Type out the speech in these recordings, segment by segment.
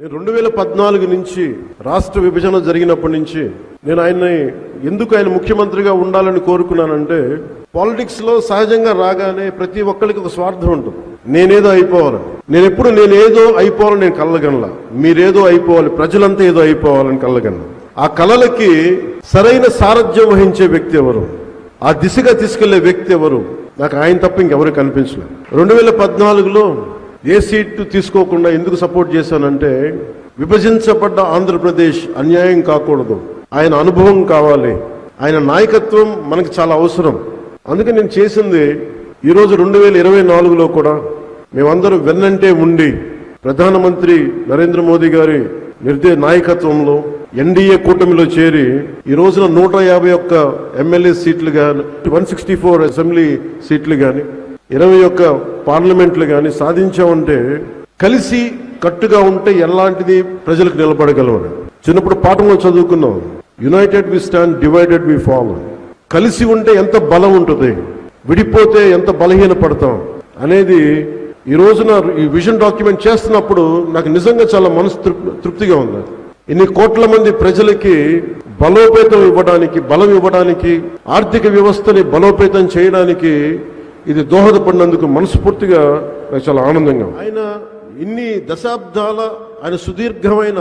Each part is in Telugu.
నేను రెండు వేల పద్నాలుగు నుంచి రాష్ట్ర విభజన జరిగినప్పటి నుంచి నేను ఆయన్ని ఎందుకు ఆయన ముఖ్యమంత్రిగా ఉండాలని కోరుకున్నానంటే పాలిటిక్స్లో సహజంగా రాగానే ప్రతి ఒక్కరికి ఒక స్వార్థం ఉంటుంది. నేనేదో అయిపోవాలని నేను ఎప్పుడు నేనేదో అయిపోవాలని నేను కళ్ళగనలా. మీరేదో అయిపోవాలి. ప్రజలంతా ఏదో అయిపోవాలని కళ్ళగన్నా ఆ కళలకి సరైన సారథ్యం వహించే వ్యక్తి ఎవరు? ఆ దిశగా తీసుకెళ్ళే వ్యక్తి ఎవరు? నాకు ఆయన తప్ప ఇంకెవరు కనిపించలేదు. రెండు వేల పద్నాలుగులో ఏ సీటు తీసుకోకుండా ఎందుకు సపోర్ట్ చేశానంటే విభజించబడ్డ ఆంధ్రప్రదేశ్ అన్యాయం కాకూడదు. ఆయన అనుభవం కావాలి. ఆయన నాయకత్వం మనకు చాలా అవసరం. అందుకే నేను చేసింది ఈరోజు రెండు వేల ఇరవై నాలుగులో కూడా మేమందరూ వెన్నంటే ఉండి ప్రధానమంత్రి నరేంద్ర మోదీ గారి నిర్దే నాయకత్వంలో ఎన్డీఏ కూటమిలో చేరి ఈ రోజున నూట యాభై ఒక్క ఎమ్మెల్యే సీట్లు కానీ వన్ సిక్స్టీ ఫోర్ అసెంబ్లీ సీట్లు కానీ ఇరవై ఒక్క పార్లమెంట్లు కానీ సాధించామంటే కలిసి కట్టుగా ఉంటే ఎలాంటిది ప్రజలకు నిలబడగలవని చిన్నప్పుడు పాఠంలో చదువుకున్నాం united we stand divided we fall కలిసి ఉంటే ఎంత బలం ఉంటుంది విడిపోతే ఎంత బలహీన పడతాం అనేది ఈ రోజున ఈ విజన్ డాక్యుమెంట్ చేస్తున్నప్పుడు నాకు నిజంగా చాలా మనసు తృప్- తృప్తిగా ఉంది. ఇన్ని కోట్ల మంది ప్రజలకి బలోపేతం ఇవ్వడానికి బలం ఇవ్వడానికి ఆర్థిక వ్యవస్థని బలోపేతం చేయడానికి ఇది దోహదపడినందుకు మనస్ఫూర్తిగా నాకు చాలా ఆనందంగా ఆయన ఇన్ని దశాబ్దాల ఆయన సుదీర్ఘమైన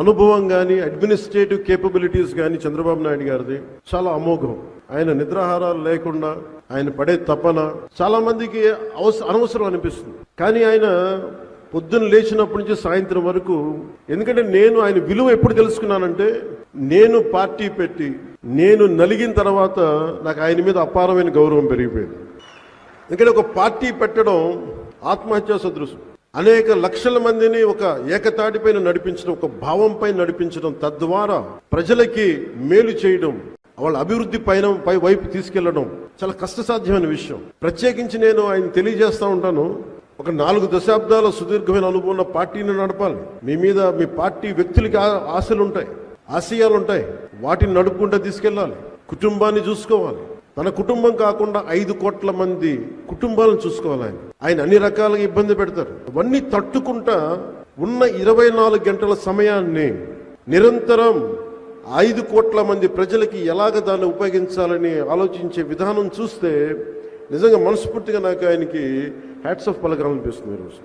అనుభవం కానీ అడ్మినిస్ట్రేటివ్ కేపబిలిటీస్ కానీ చంద్రబాబు నాయుడు గారిది చాలా అమోఘం. ఆయన నిద్రాహారాలు లేకుండా ఆయన పడే తపన చాలా మందికి అనవసరం అనిపిస్తుంది. కానీ ఆయన పొద్దున్న లేచినప్పటి నుంచి సాయంత్రం వరకు ఎందుకంటే నేను ఆయన విలువ ఎప్పుడు తెలుసుకున్నానంటే నేను పార్టీ పెట్టి నేను నలిగిన తర్వాత నాకు ఆయన మీద అపారమైన గౌరవం పెరిగిపోయింది. ఇక్కడ ఒక పార్టీ పెట్టడం ఆత్మహత్యా సదృశం. అనేక లక్షల మందిని ఒక ఏకతాటిపైన నడిపించడం ఒక భావంపై నడిపించడం తద్వారా ప్రజలకి మేలు చేయడం వాళ్ళ అభివృద్ధి పైన పై వైపు తీసుకెళ్ళడం చాలా కష్టసాధ్యమైన విషయం. ప్రత్యేకించి నేను ఆయన తెలియజేస్తా ఉంటాను. ఒక నాలుగు దశాబ్దాల సుదీర్ఘమైన అనుభవం ఉన్న పార్టీని నడపాలి. మీ మీద మీ పార్టీ వ్యక్తులకి ఆ- ఆశలు ఉంటాయి ఆశయాలు ఉంటాయి వాటిని నడుపుకుంటూ తీసుకెళ్ళాలి. కుటుంబాన్ని చూసుకోవాలి. తన కుటుంబం కాకుండా ఐదు కోట్ల మంది కుటుంబాలను చూసుకోవాలి ఆయన. ఆయన అన్ని రకాలుగా ఇబ్బంది పెడతారు. అవన్నీ తట్టుకుంటా ఉన్న ఇరవై నాలుగు గంటల సమయాన్ని నిరంతరం ఐదు కోట్ల మంది ప్రజలకి ఎలాగ దాన్ని ఉపయోగించాలని ఆలోచించే విధానం చూస్తే నిజంగా మనస్ఫూర్తిగా నాకు ఆయనకి హ్యాట్స్ ఆఫ్ పలకాలనిపిస్తుంది ఈరోజు.